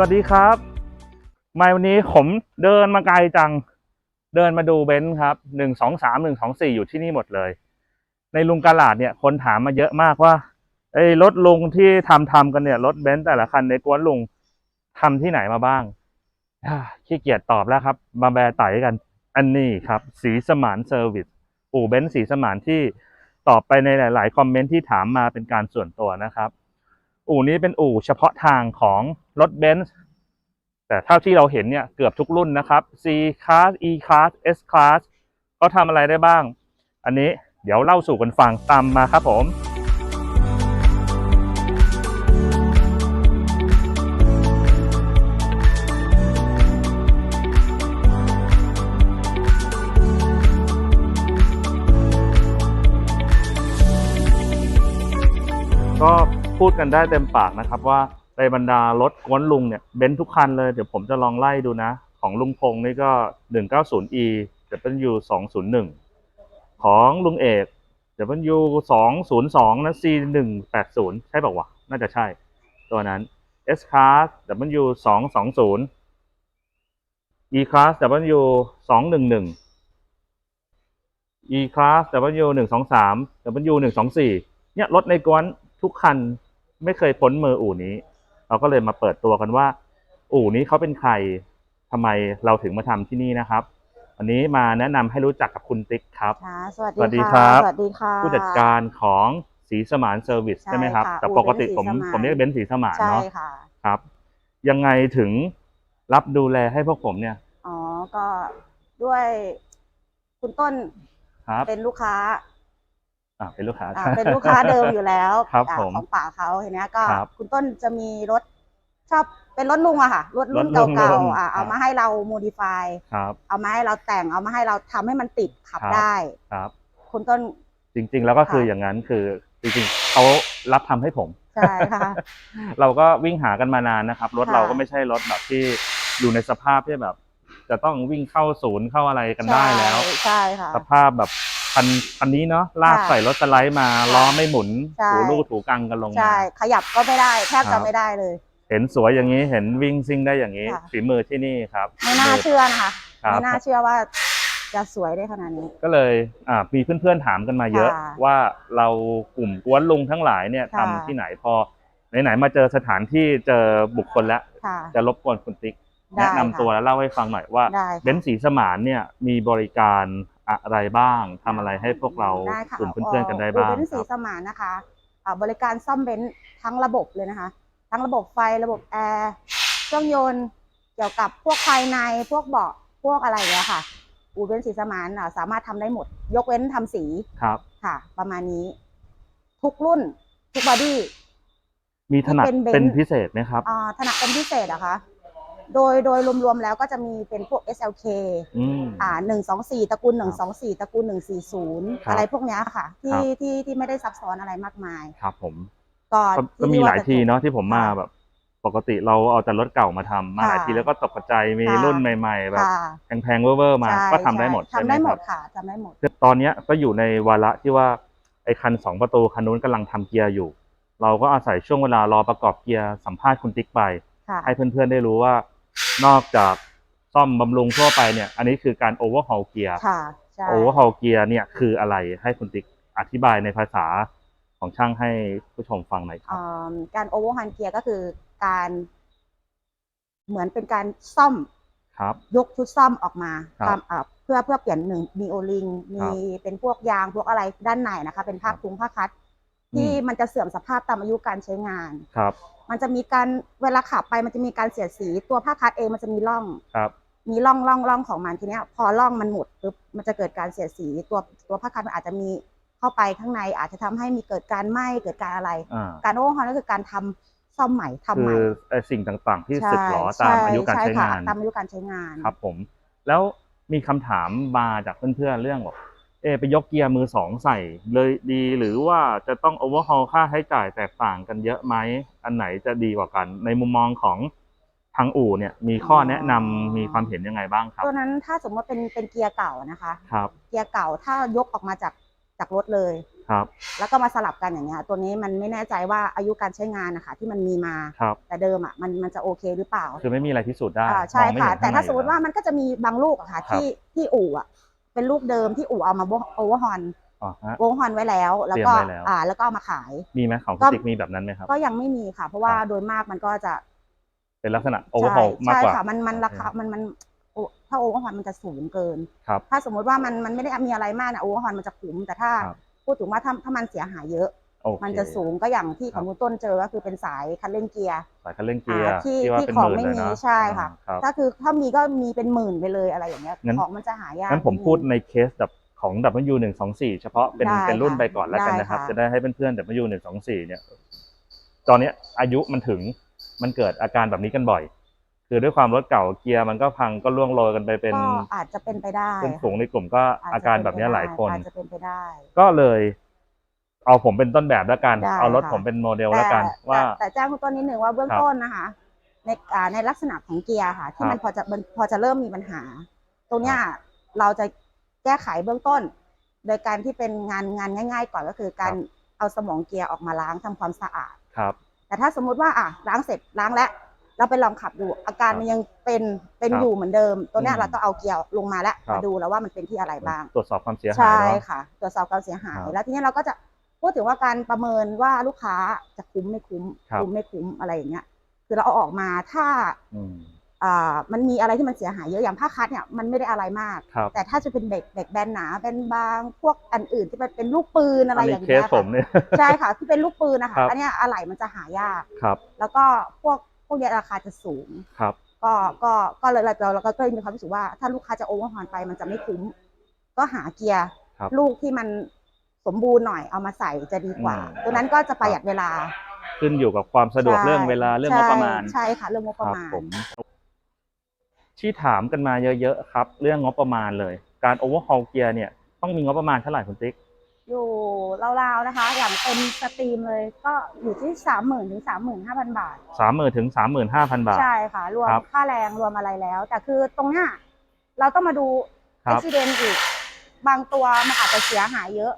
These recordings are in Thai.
วัสดีครับมาวันนี้ผมเดินมาไกลจัง เดินมาดูเบนซ์ครับหนึ่งสองสามหนึ่งสองสี่อยู่ที่นี่หมดเลย ในลุงกาลาดเนี่ยคนถามมาเยอะมากว่าไอ้รถลุงที่ทำทำกันเนี่ยรถเบนซ์แต่ละคันในกวนลุงทำที่ไหนมาบ้างขี้เกียจตอบแล้วครับ มาแบร์ไตกัน อันนี้ครับ สีสมานเซอร์วิสอู่เบนซ์สีสมานที่ตอบไปในหลาย ๆ คอมเมนต์ที่ถามมาเป็นการส่วนตัวนะครับ อู่นี้เป็นอู่เฉพาะทางของ รถเบนซ์แต่เท่าที่เราเห็นเนี่ยเกือบทุกรุ่นนะครับ C Class E Class S Class เขาทำอะไรได้บ้าง อันนี้เดี๋ยวเล่าสู่กันฟังตามมาครับผมก็พูดกันได้เต็มปากนะครับว่า ในบรรดารถกวนลุงเนี่ยเบนซ์ทุกคันเลยเดี๋ยวผมจะลองไล่ดูนะ ของลุงพงนี่ก็ 190e W 201 ของลุงเอก W 202นะ C 180 ใช่ป่าวะน่าจะใช่ ตัวนั้น S Class W 220 E Class W 211 E Class W 123 W 124เนี่ยรถในกวนทุกคันไม่เคยพ้นมืออู่นี้ เราก็เลยมาเปิดตัวกันว่า อู่นี้เขาเป็นใครทำไมเราถึงมาทำที่นี่นะครับวันนี้มาแนะนำให้รู้จักกับคุณติ๊กครับค่ะสวัสสวัสดีดีครัค่ะบสวัสดีค่ะผู้จัดการของสีสมานเซอร์วิสใช่ใช่ไหมครับค่ะแต่อู่ปกติเบนซ์ผมสีสมานผมเรียกเบนซ์สีสมานใช่เนาะค่ะครับ ยังไงถึงรับดูแลให้พวกผมเนี่ย อ๋อ ก็ด้วยคุณต้นครับเป็นลูกค้า อ่าเป็นลูกค้า อ่าเป็นลูกค้าเดิมอยู่แล้วครับอ่าผมของป่าเขาเห็นไหมก็ ครับคุณต้นจะมีรถชอบเป็นรถลุงอะค่ะรถรุ่นรถลุงเก่ารุ่นๆอ่าครัเอาบมาให้เราโมดิฟายครับ เอามาให้เราแต่งเอามาให้เราทำให้มันติดขับครับ ได้ ครับ คุณต้น จริง ๆ แล้วก็คือค่ะ อย่างนั้นคือจริงๆเขารับทำให้ผม ใช่ค่ะ เราก็วิ่งหากันมานานนะครับ รถค่ะเราก็ไม่ใช่รถแบบที่อยู่ในสภาพที่แบบ จะต้องวิ่งเข้าศูนย์เข้าอะไรกันได้แล้ว ใช่ใช่ค่ะ สภาพแบบ คันคันนี้เนาะลากค่ะใส่รถสไลด์มาค่ะล้อไม่หมุนใช่ ถูลู่ถูกังกันลงใช่มาขยับก็ไม่ได้แทบครัจะบ ไม่ได้เลย เห็นสวยอย่างนี้เห็นวิ่งซิ่งได้อย่างนี้ค่ะ ฝีมือที่นี่ครับไม่น่าเชื่อนะคะครับไม่น่าเชื่อว่าจะสวยได้ขนาดนี้ ก็เลยอ่ามีเพื่อนๆถามกันมาเยอะ ค่ะว่าเรากลุ่มกวนลุงทั้งหลายเนี่ยค่ะ ทำที่ไหนพอไหนๆมาเจอสถานที่เจอบุคคลแล้วค่ะ จะรบกวนคุณติ๊ก ได้แนะนำค่ะตัวแล้วเล่าให้ฟังหน่อยว่าได้ค่ะ เบนซ์สีสมานเนี่ยมีบริการอะไรบ้างทำอะไรให้พวกเราได้ค่ะกลุ่มเพื่อนๆกันได้บ้างอู่เบนซ์คสีรับ สมานนะคะอ่าบริการซ่อมเบนซ์ทั้งระบบเลยนะคะ ทั้งระบบไฟระบบแอร์เครื่องยนต์เกี่ยวกับพวกภายในพวกเบาะพวกอะไรอย่างเงี้ยค่ะ อู่เบนซ์สีสมานอะสามารถทำได้หมด ยกเว้นทำสีครับ ค่ะ ประมาณนี้ ทุกรุ่นทุกบอดี้ มีถนัดที่เป็นเบนซ์ เป็นพิเศษไหมครับ อ่าถนัดเป็นพิเศษเหรอะคะ โดยโดยรวมๆแล้วก็จะมีเป็นพวก SLK อืม อ่าหนึ่งสองสี่ตระกูลหนึ่คงรัสองสี่ตระกูลหนึ่งสี่ศูนย์ครับอะไรพวกเนี้ยค่ะ ครัที่บ ที่ที่ไม่ได้ซับซ้อนอะไรมากมาย ครับผมก็ก็ก็มีหลายทีเนาะที่ผมมาแบบ ปกติเราเอาแต่รถเก่ามาทำมาหลายค่ะทีแล้วก็ตกใจมีค่ะรุ่นใหม่ ๆ แบบค่ะแพงๆเวอร์ๆมาใช่ก็ทำได้หมดใช่ใช่ไหมทำได้หคมรัดบ ค่ะทำได้หมดตอนเนี้ยก็อยู่ในวาระที่ว่าไอ้คันสองประตูคันนู้นกำลังทำเกียร์อยู่ เราก็อาศัยช่วงเวลารอประกอบเกียร์สัมภาษณ์คุณติ๊กไป ค่ะ ให้เพื่อนๆได้รู้ว่า นอกจากซ่อมบำรุงทั่วไปเนี่ย อันนี้คือการโอเวอร์ฮอลเกียร์ค่ะใช่โอเวอร์ฮอลเกียร์เนี่ยคืออะไรให้คุณติ๊กอธิบายในภาษาของช่างให้ผู้ชมฟังหน่อยครับ อ่าการโอเวอร์ฮันเกียร์ก็คือการ เหมือนเป็นการซ่อมครับ ยกชุดซ่อมออกมาครับทำอ่าเพื่อเพื่อเปลี่ยนหนึ่งมีโอลิงครัมีบเป็นพวกยางพวกอะไรด้านในนะคะ เป็นผ้าครับคลุมผ้าคัด ที่อืมมันจะเสื่อมสภาพตามอายุการใช้งาน ครับ มันจะมีการเวลาขับไปมันจะมีการเสียดสีตัวผ้าคัดเองมันจะมีร่องครับมีร่องร่องร่องของมันทีเนี้ย พอร่องมันหมดปุ๊บมันจะเกิดการเสียดสีตัวตัวผ้าคัดมันอาจจะมีเข้าไปข้างในอาจจะทำให้มีเกิดการไหม้เกิดการอะไรอ่าการโอเวอร์ฮอลก็คือการทำซ่อมใหม่ทำคืใหม่อไอ้สิ่งต่างๆ ที่สึกหรอตามอายุการใช้งานตามอายุการใช้งานครับผม แล้วมีคำถามมาจากเพื่อนๆเรื่องบอก เอะไปยกเกียร์มือสองใส่เลยดีหรือว่าจะต้องโอเวอร์ฮอลค่าใช้จ่ายแตกต่างกันเยอะไหมอันไหนจะดีกว่ากัน ในมุมมองของทางอู่เนี่ยมีข้อแนะนำมีความเห็นยังไงบ้างครับ ตัวนั้นถ้าสมมติว่าเป็นเป็นเกียร์เก่านะคะ ครับ เกียร์เก่าถ้ายกออกมาจากจากรถเลย ครับ แล้วก็มาสลับกันอย่างเงี้ยตัวนี้มันไม่แน่ใจว่าอายุการใช้งานนะคะที่มันมีมา ครับ แต่เดิมอะมันมันจะโอเคหรือเปล่าคือไม่มีอะไรพิสูจน์ได้อ่าใช่มองไม่ค่ะ เห็นแต่ถ้าข้งในสมมติว่ามันก็จะมีบางลูกอะค่ะครับที่ที่อู่อะ เป็นลูกเดิมที่อู่เอามาโอเวอร์ฮอนอ๋อฮะ โอเวอร์ฮอนไว้แล้ว แล้วก็เตรียมไว้แล้ว อ่า แล้วก็เอามาขาย มีไหมของคุก็ณติ๊กมีแบบนั้นไหมครับ ก็ยังไม่มีค่ะ เพราะว่าครับ โดยมากมันก็จะเป็นลักษณะโอเวอร์ฮอลมากใช่กว่า ค่ะ มันมันราคามันมันโอถ้าโอเวอร์ฮอนมันจะสูงเกิน ครับ ถ้าสมมุติว่ามันมันไม่ได้มีอะไรมากนะโอเวอร์ฮอนมันจะคุ้มแต่ถ้าครับ พูดถึงว่าถ้าถ้ามันเสียหายเยอะ โอเค มันจะสูงก็อย่างที่ขครัอบงคุณต้นเจอก็คือเป็นสายคันเร่งเกียร์สายคันเร่งเกียร์อ่าที่ว่าที่เป็นของหมื่นไม่เลยมีนะใช่ค่ะอ่าครับ ถ้าคือถ้ามีก็มีเป็นหมื่นไปเลยอะไรอย่างเงี้ยงั้น ของมันจะหายาก งั้นผมดงพูดในเคสแบบของ W หนึ่งสองสี่เฉพาะเป็นได้เป็นรุ่นค่ะไปก่อนแล้วกันนะครับได้ค่ะ จะได้ให้เพื่อนๆ W หนึ่งสองสี่เนี่ย ตอนเนี้ยอายุมันถึงมันเกิดอาการแบบนี้กันบ่อย คือด้วยความรถเก่าเกียร์มันก็พังก็ล่วงโรยกันไปเป็นก็อาจจะเป็นไปได้เป็นค่ะฝูงในกลุ่มก็จจะอาการแบบเนี้ยหลายคน อาจจะเป็นไปได้ ก็เลย เอาผมเป็นต้นแบบแล้วกัน ได้เอารถค่ะ ผมเป็นโมเดลแล้วกัน แต่ว่า แต่แต่แจ้งคุณต้นนิดนึงว่าเบื้องครับต้นนะคะในอ่าในลักษณะของเกียร์ค่ะ ที่ครับมันพอจะมันพอจะเริ่มมีปัญหา ตรงเนี้ยเราจะแก้ไขเบื้องต้น โดยการที่เป็นงานงานง่าย ๆ ก่อนก็คือการเอาสมองเกียร์ออกมาล้างทำความสะอาด ครับ แต่ถ้าสมมุติว่าอะล้างเสร็จล้างแล้วเราไปลองขับดู อาการครับมันยังเป็นเป็นครับอยู่เหมือนเดิม ตัวเนี้ยอืมเราต้องเอาเกียร์ลงมาแล้วครับ มาดูแล้วว่ามันเป็นที่อะไรบ้าง ตรวจสอบความเสียหายใช่เนาะ ค่ะ ตรวจสอบความเสียหาย ครับ แล้วทีนี้เราก็จะ พูดถึงว่าการประเมินว่าลูกค้าจะคุ้มไม่คุ้มครับคุ้มไม่คุ้มอะไรอย่างเงี้ย คือเราเอาออกมาถ้าอืมอ่ามันมีอะไรที่มันเสียหายเยอะอย่างผ้าคัดเนี่ยมันไม่ได้อะไรมาก ครับแต่ถ้าจะเป็นเบรกเบรกแบนหนาเป็นบางพวกอันอื่นที่มันเป็นลูกปืนอะไรอันอนี้ย่างเคเงี้สยผค่ะมเนี่ย ใช่ค่ะที่เป็นลูกปืนนะคะครับ อันเนี้ยอะไหล่มันจะหายาก ครับแล้วก็พวกพวกเนี้ยราคาจะสูง ครับ ก็ก็ก็เลยเราเราก็เลยมีความรู้สึกว่าถ้าลูกค้าจะโอเวอร์ฮอนไปมันจะไม่คุ้ม ก็หาเกียร์ครับลูกที่มัน สมบูรณ์หน่อยเอามาใส่จะดีกว่า อืม ตัวนั้นก็จะประหยัดเวลา ขึ้นอยู่กับความสะดวกใช่ เรื่องเวลาเรื่องงบประมาณใช่ใช่ค่ะ เรื่องงบประมาณ ผมที่ถามกันมาเยอะๆครับ เรื่องงบประมาณเลย การโอเวอร์ฮอลเกียร์เนี่ยต้องมีงบประมาณเท่าไหร่คุณติ๊ก อยู่ราวๆนะคะ อย่างเต็มสตรีมเลยก็อยู่ที่สามหมื่นถึงสามหมื่นห้าพันบาท สามหมื่นถึงสามหมื่นห้าพันบาท ใช่ค่ะ รวมครับค่าแรงรวมอะไรแล้ว แต่คือตรงเนี้ยเราต้องมาดูครัอุบ บิเหตุอีก บางตัวมันอาจจะเสียหายเยอะ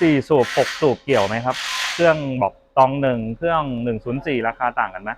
สี่สูบหกสูบเกี่ยวไหมครับ เครื่องบอกตองหนึ่งเครื่องหนึ่งศูนย์สี่ราคาต่างกันไหม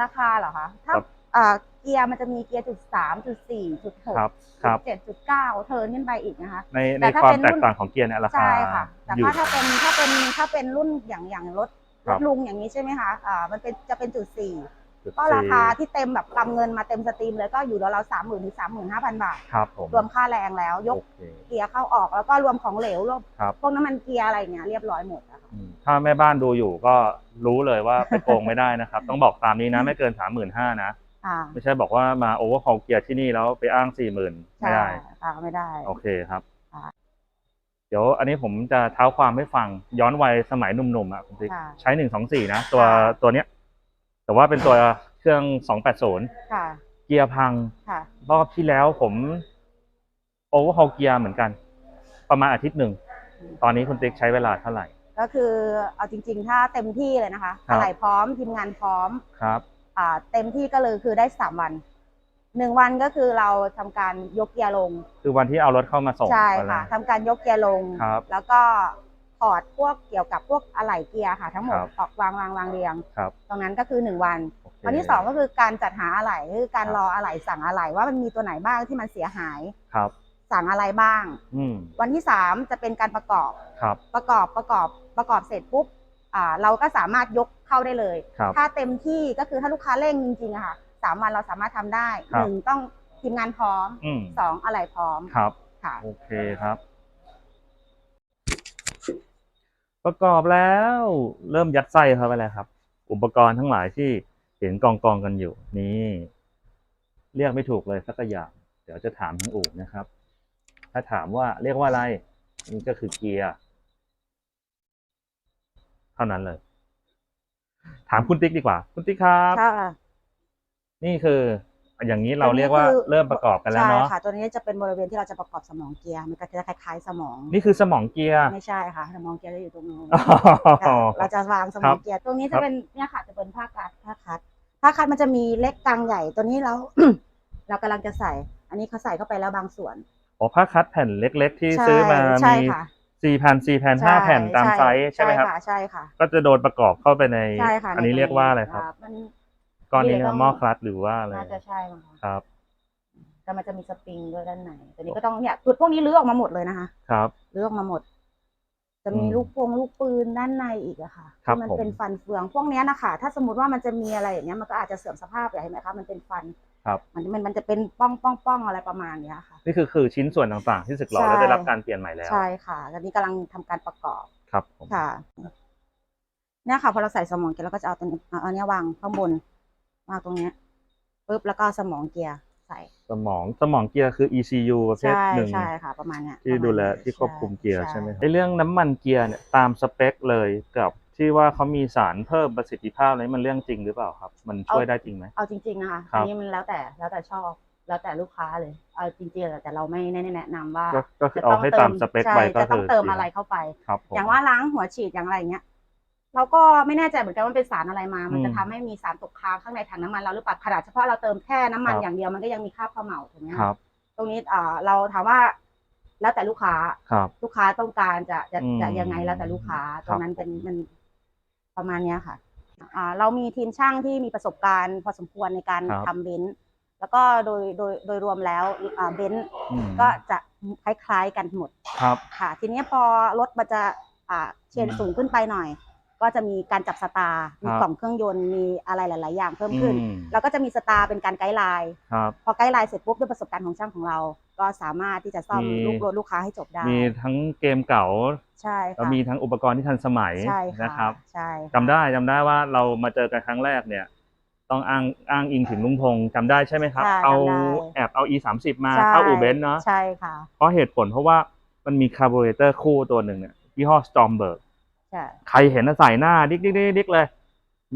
ราคาเหรอคะ ถ้าครับอ่าเกียร์มันจะมีเกียร์จุดสามจุดสี่จุดหกครับครับเจ็ดจุดเก้าเทิร์นขึ้นไปอีกนะคะ ในแต่ในถ้าความเป็นแตรุ่กน ต่างของเกียร์เนี่ยราคาใช่ค่ะ แต่อยู่ว่าถ้าเป็นถ้าเป็นถ้าเป็นรุ่นอย่างอย่างรถครรับ ถลุงอย่างนี้ใช่ไหมคะอ่ามันเป็นจะเป็นจุดสี่จุด ก็สี่ราคาที่เต็มแบบกำเงินมาเต็มสตรีมเลยก็อยู่ราวๆสามหมื่นถึงสามหมื่นห้าพันบาทครับผมรวมค่าแรงแล้วยกโอเคเกียร์เข้าออกแล้วก็รวมของเหลวรวมครับพวกน้ำมันเกียร์อะไรอย่างเงี้ยเรียบร้อยหมดนะคะอืมถ้าแม่บ้านดูอยู่ก็รู้เลยว่าไปโกงไม่ได้นะครับ ต้องบอกตามนี้นะไม่เกินสามหมื่นห้านะค่ะไม่ใช่บอกว่ามาโอเวอร์ฮอลเกียร์ที่นี่แล้วไปอ้างสี่หมื่นไม่ใช่ได้ค่ะไม่ได้ โอเคครับค่ะเดี๋ยวอันนี้ผมจะเท้าความให้ฟังย้อนวัยสมัยหนุ่มๆอะคุณติ๊กค่ะใช้หนึ่งสองสี่นะ ตัวค่ะตัวเนี้ย แต่ว่าเป็นตัวเครื่องสองแปดศูนย์ค่ะ เกียร์พัง ค่ะ รอบที่แล้วผมโอเวอร์ฮอลเกียร์เหมือนกัน ประมาณอาทิตย์หนึ่ง ตอนนี้คุณติ๊กใช้เวลาเท่าไหร่ ก็คือเอาจริง ๆ ถ้าเต็มที่เลยนะคะครับอะไรพร้อมทีมงานพร้อม ครับ อ่า เต็มที่ก็เลยคือได้สามวัน หนึ่งวันก็คือเราทำการยกเกียร์ลง คือวันที่เอารถเข้ามาส่ง ใช่วันแรค่ะกทำการยกเกียร์ลงครับแล้วก็ ถอดพวกเกี่ยวกับพวกอะไหล่เกียร์ค่ะ ทั้งหมดครับออกวางวางวางเรียง ครับ ตรงนั้นก็คือหนึ่งวันโอเค วันที่สองก็คือการจัดหาอะไหล่คือการครับ รออะไหล่สั่งอะไหล่ว่ามันมีตัวไหนบ้างที่มันเสียหาย ครับ สั่งอะไรบ้าง อืมวันที่สามจะเป็นการประกอบครับ ประกอบประกอบประกอบเสร็จปุ๊บอ่าเราก็สามารถยกเข้าได้เลย ครับ ถ้าเต็มที่ก็คือถ้าลูกค้าเร่งจริงๆอะค่ะสามวันเราสามารถทำได้ครับ หนึ่งต้องทีมงานพร้อมอืมสองอะไรพร้อมครับ ค่ะ โอเคครับ ประกอบแล้วเริ่มยัดไส้เข้าไปแล้วครับ อุปกรณ์ทั้งหลายที่เห็นกองกองๆกันอยู่ นี่ เรียกไม่ถูกเลยสักอย่าง เดี๋ยวจะถามทั้งอู่นะครับ ถ้าถามว่าเรียกว่าอะไรนี่ก็คือเกียร์เท่านั้นเลย ถามคุณติ๊กดีกว่า คุณติ๊กครับค่ะนี่คือ อย่างนี้เราเรียกว่าตัวนี้คือเริ่มประกอบกันแล้วเนาะใช่ค่ะ ตัวนี้จะเป็นบริเวณที่เราจะประกอบสมองเกียร์มันก็จะคล้ายๆสมอง นี่คือสมองเกียร์ ไม่ใช่ค่ะสมองเกียร์จะอยู่ตรงนู้นอ๋อค่ะเราจะวางสมครัองบเกียร์ตรงนี้ครัจะบเป็นเนี่ยค่ะจะเป็นผ้ากัดผ้าคัดผ้าคัดมันจะมีเล็กกลางใหญ่ตัวนี้เราเรากำลังจะใส่ อันนี้เขาใส่เข้าไปแล้วบางส่วนอ๋อผ้าคัดแผ่นเล็ก ๆ ที่ใช่ซื้อมาใช่มีค่ะสี่แผ่นสี่แผ่นห้าแผ่นตามไซส์ใช่ไหมครับค่ะใช่ค่ะ ก็จะโดนประกอบเข้าไปในใช่ค่ะอันนี้ใเรียกว่าอะไรครับมัน ก้อนนี้นี่เลยต้องหม้อคลัตช์หรือว่าอะไรน่าจะใช่มั้งคะครับ แต่มันจะมีสปริงด้วยด้านในตัวนี้ก็ต้องเนี่ยจุดพวกนี้ลื้อออกมาหมดเลยนะคะครับลื้อออกมาหมด จะมีอืมลูกพงลูกปืนด้านในอีกอะค่ะครับที่มันผมเป็นฟันเฟืองพวกเนี้ยนะคะถ้าสมมติว่ามันจะมีอะไรอย่างเงี้ยมันก็อาจจะเสื่อมสภาพไปเห็นไหมคะมันเป็นฟันครับมันมันมันจะเป็นป้องป้องป้องอะไรประมาณเนี้ยค่ะ นี่คือคือชิ้นส่วนต่างๆ ที่สึกหรอใช่แล้วได้รับการเปลี่ยนใหม่แล้ว ใช่ค่ะตอนนี้กำลังทำการประกอบครับผมค่ะเนี่ยค่ะพอเราใส่สมองเกียร์เราก็จะเอาตัวนี้เอาอันเนี้ยวางข้างบน วางตรงเนี้ยปุ๊บแล้วก็เอาสมองเกียร์ใส่สมองสมองเกียร์คือ ECU ประเภทใช่หนึ่งใช่ค่ะประมาณเนี้ยที่ประมาณดูแลนี้ที่ควบคุมเกียร์ช่ใช่ไหมในเรื่องน้ำมันเกียร์เนี่ยตามสเปคเลยกับที่ว่าเขามีสารเพิ่มประสิทธิภาพอะไรมันเรื่องจริงหรือเปล่าครับ มันช่วยได้จริงไหมเอาจริง ๆ นะคะครัอับนนี้มันแล้วแต่แล้วแต่ชอบแล้วแต่ลูกค้าเลย เอาจริงๆแต่เราไม่แนะนำว่าก็ก็คือจะเอาต้องให้เติตามสเปคไปใช่ก็จะต้คือองเติมอะไรเข้าไปครับผมอย่างว่าล้างหัวฉีดอย่างไรอย่างเงี้ย เราก็ไม่แน่ใจเหมือนกันว่ามันเป็นสารอะไรมา มันจะอืมทำให้มีสารตกค้างข้างในถังน้ำมันเราหรือเปล่าขนาดเฉพาะเราเติมแค่น้ำมันครับ อย่างเดียวมันก็ยังมีคราบเขม่าถูกไหมะครับตรงนี้อ่าเราถามว่า แล้วแต่ลูกค้าครับ ลูกค้าต้องการจะจะอืมจะยังไงแล้วแต่ลูกค้าคตรัรบงนั้นเป็นมันประมาณเนี้ยค่ะอ่าเรามีทีมช่างที่มีประสบการณ์ พอสมควรในการครับ ทำเบนซ์แล้วก็โดยโดยโดยรวมแล้วอ่าเบนซ์อืมก็จะคล้ายๆกันหมด ครับ ค่ะทีนี้พอรถมันจะอ่าเชนอืม สูงขึ้นไปหน่อย ก็จะมีการจับสตาร์มีครับกล่องเครื่องยนต์มีอะไรหลาย ๆ อย่างเพิ่มขึ้น อืม แล้วก็จะมีสตาร์เป็นการไกด์ไลน์ครับ พอไกด์ไลน์เสร็จปุ๊บด้วยประสบการณ์ของช่างของเรา ก็สามารถที่จะซ่อมมี ลูกรถลูกค้าให้จบได้มีทั้งเกมเก่าใช่แล้วค่ะมีทั้งอุปกรณ์ที่ทันสมัยใช่ค่ะนะครับใช่ค่ะจำได้จำได้ว่าเรามาเจอกันครั้งแรกเนี่ย ต้องอ้างอ้างอิงถึงลุงพงษ์จำได้ใช่ไหมครับ ใช่เอาจำได้แอบเอา e 3 0มาใช่เข้าอูเบนซ์เนาะใช่ค่ะ เพราะเหตุผลเพราะว่ามันมีคาร์บูเรเตอร์คู่ตัวหนึ่งเนี่ยยี่ห้อ Stormberg ใช่ใครเห็นน่ะใส่หน้าดิ๊กดิ๊กดิ๊กดิ๊กเลย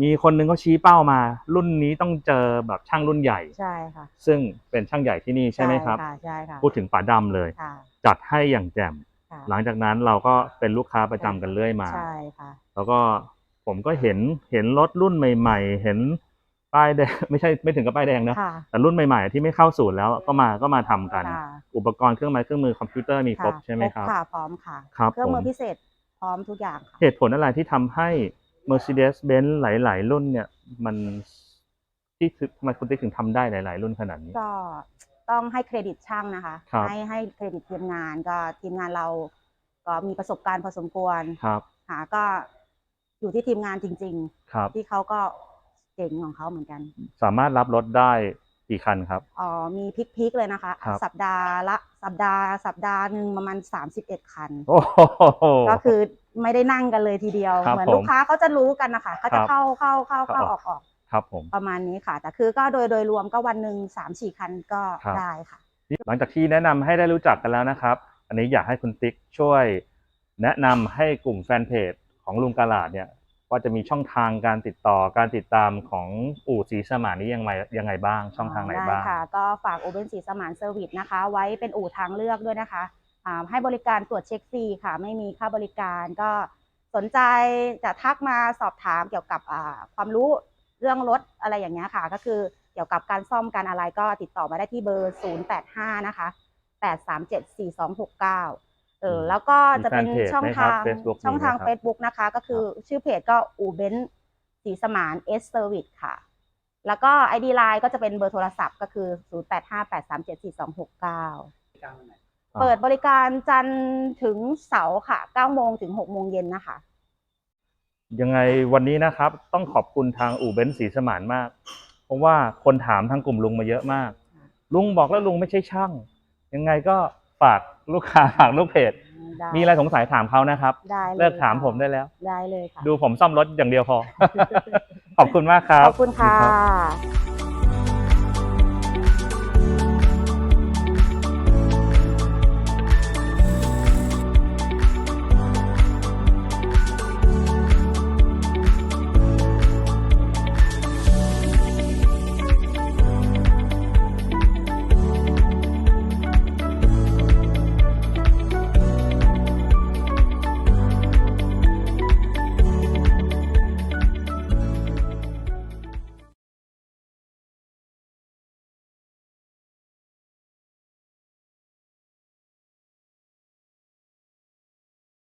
มีคนหนึงเขาชี้เป้ามา รุ่นนี้ต้องเจอแบบช่างรุ่นใหญ่ ใช่ค่ะ ซึ่งเป็นช่างใหญ่ที่นี่ใช่ไหมครับค่ะใช่ค่ะพูดถึงป๋าดำเลยค่ะจัดให้อย่างแจ่มค่ะหลังจากนั้นเราก็เป็นลูกค้าประจำกันเรื่อยมาใช่ค่ะแล้วก็ผมก็เห็นเห็นรถรุ่นใหม่ ๆ เห็นป้ายแดงไม่ใช่ไม่ถึงกับป้ายแดงนะค่ะแต่รุ่นใหม่ๆที่ไม่เข้าศูนย์แล้วก็มาก็มาทำกันค่ะอุปกรณ์เครื่องไม้เครื่องมือคอมพิวเตอร์มีครบะใช่ไหมครับค่ะพร้อมค่ะครับเครื่องผมมือพิเศษ พร้อมทุกอย่างค่ะ เหตุผลอะไรที่ทำให้ Mercedes-Benz หลาย ๆ รุ่นเนี่ย มันที่คือทำไมคุณติ๊กถึงทำได้หลาย ๆ รุ่นขนาดนี้ ก็ต้องให้เครดิตช่างนะคะ ครับ ให้ให้เครดิตทีมงานก็ทีมงานเราก็มีประสบการณ์พอสมควรครับหาก็อยู่ที่ทีมงานจริง ครับ ๆ ที่เขาก็เจ๋งของเขาเหมือนกันสามารถรับรถได้กี่คันครับ อ๋อมีพิกๆเลยนะคะ ครับ สัปดาห์ละ สัปดาห์สัปดาห์หนึ่งประมาณ 31 คัน โอ้โห ก็คือไม่ได้นั่งกันเลยทีเดียว ครับเหมือนผมลูกค้าเขาจะรู้กันนะคะเขาครัจะบเข้าเข้าเข้าเข้าเข้าออกออกครับผม ประมาณนี้ค่ะ แต่คือก็โดยโดยรวมก็วันหนึ่งสามสี่คันก็ครับ ได้ค่ะ หลังจากที่แนะนำให้ได้รู้จักกันแล้วนะครับ อันนี้อยากให้คุณติ๊กช่วย แนะนำให้กลุ่มแฟนเพจของลุงกาลาดเนี่ย ว่าจะมีช่องทางการติดต่อการติดตามของอู่สีสมานนี้ยังไงยังไงบ้าง ช่องทางไหนบ้างค่ะ ก็ฝากโอเบนสีสมานเซอร์วิสนะคะ ไว้เป็นอู่ทางเลือกด้วยนะคะให้บริการตรวจเช็คฟรีค่ะ ไม่มีค่าบริการก็สนใจจะทักมาสอบถามเกี่ยวกับความรู้เรื่องรถอะไรอย่างเงี้ยค่ะ ก็คือเกี่ยวกับการซ่อมการอะไรก็ติดต่อมาได้ที่เบอร์ 085 นะคะ 8374269 เออมแล้วก็จะเป็นมีแฟนเพจช่องไหมครับทาง Facebook ช่องทางมีไหมครับ Facebook นะคะ ก็คือชื่อเพจก็อูเบนสีสมานเอสเซอร์วิสค่ะ แล้วก็ ID Line ก็จะเป็นเบอร์โทรศัพท์ก็คือ 0858374269 เปิดบริการจันทร์ถึงเสาร์ค่ะ9โมงถึง6โมงเย็นนะคะ ยังไงวันนี้นะครับต้องขอบคุณทางอู่เบนซ์สีสมานมาก เพราะว่าคนถามทางกลุ่มลุงมาเยอะมาก ลุงบอกแล้วลุงไม่ใช่ช่าง ยังไงก็ฝาก ลูกค้าฝากลูกเพจได้มีอะไรสงสัยถามเขานะครับ ได้ยเลิกถามค่ะผมได้แล้ว ได้เลยค่ะ ดูผมซ่อมรถอย่างเดียวพอ ขอบคุณมากครับ ขอบคุณค่ะ